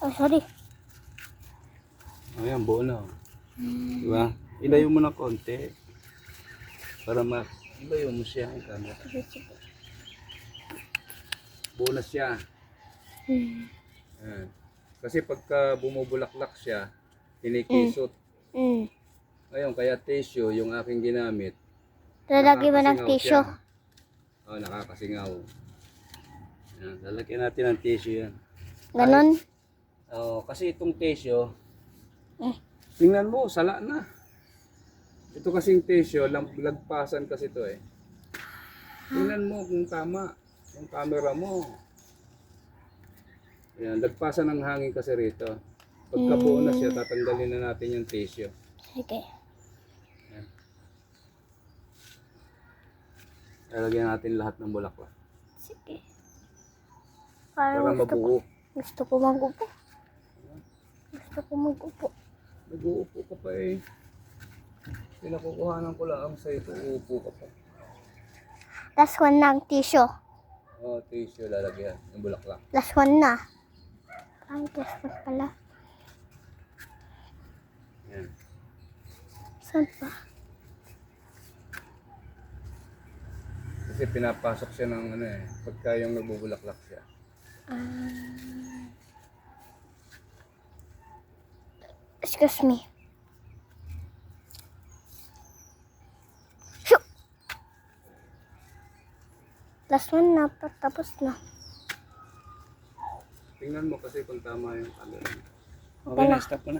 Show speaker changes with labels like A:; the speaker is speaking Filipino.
A: Oh, sorry.
B: Ayan, buo na. oh. Diba? Ilayo mo na konti. Para ma... Ilayo mo siya ang camera.
A: Sige, sige.
B: Buo na siya.
A: Hmm.
B: Ayan. Kasi pagka bumubulaklak siya, kinikisot.
A: Hmm.
B: Ngayon, kaya tissue yung aking ginamit.
A: Lalagyan mo ng tissue.
B: Oo, nakakasingaw. Ayan, lalagyan natin ng tissue yan.
A: Ganon.
B: Oo, kasi itong tissue,
A: Eh.
B: tingnan mo, sala na. Ito kasing tissue, lam- lagpasan kasi ito eh. Tingnan mo kung tama, yung camera mo. Ayan, lagpasan ng hangin kasi rito. Pagka buo na siya, tatanggalin na natin yung tissue.
A: Sige.
B: Lalagyan natin lahat ng bulaklak.
A: Sige.
B: Para
A: Parang gusto ko,
B: mabuo.
A: gusto ko magupo. Gusto ko magupo.
B: Nag-uupo ka pa eh. Pinakukuhanan ko lang sa ito, uupo ka pa.
A: Last one na ang tissue.
B: Oh, tissue lalagyan ng bulaklak.
A: Last one na. Ay, last one pala.
B: Yan.
A: Saan pa?
B: Kasi pinapasok siya ng ano eh, pagka yung nagbubulaklak siya.
A: Excuse me. Shoo! Last one na, tapos na.
B: Tingnan mo kasi kung tama yung camera. mo.
A: Okay na.
B: stop ko na.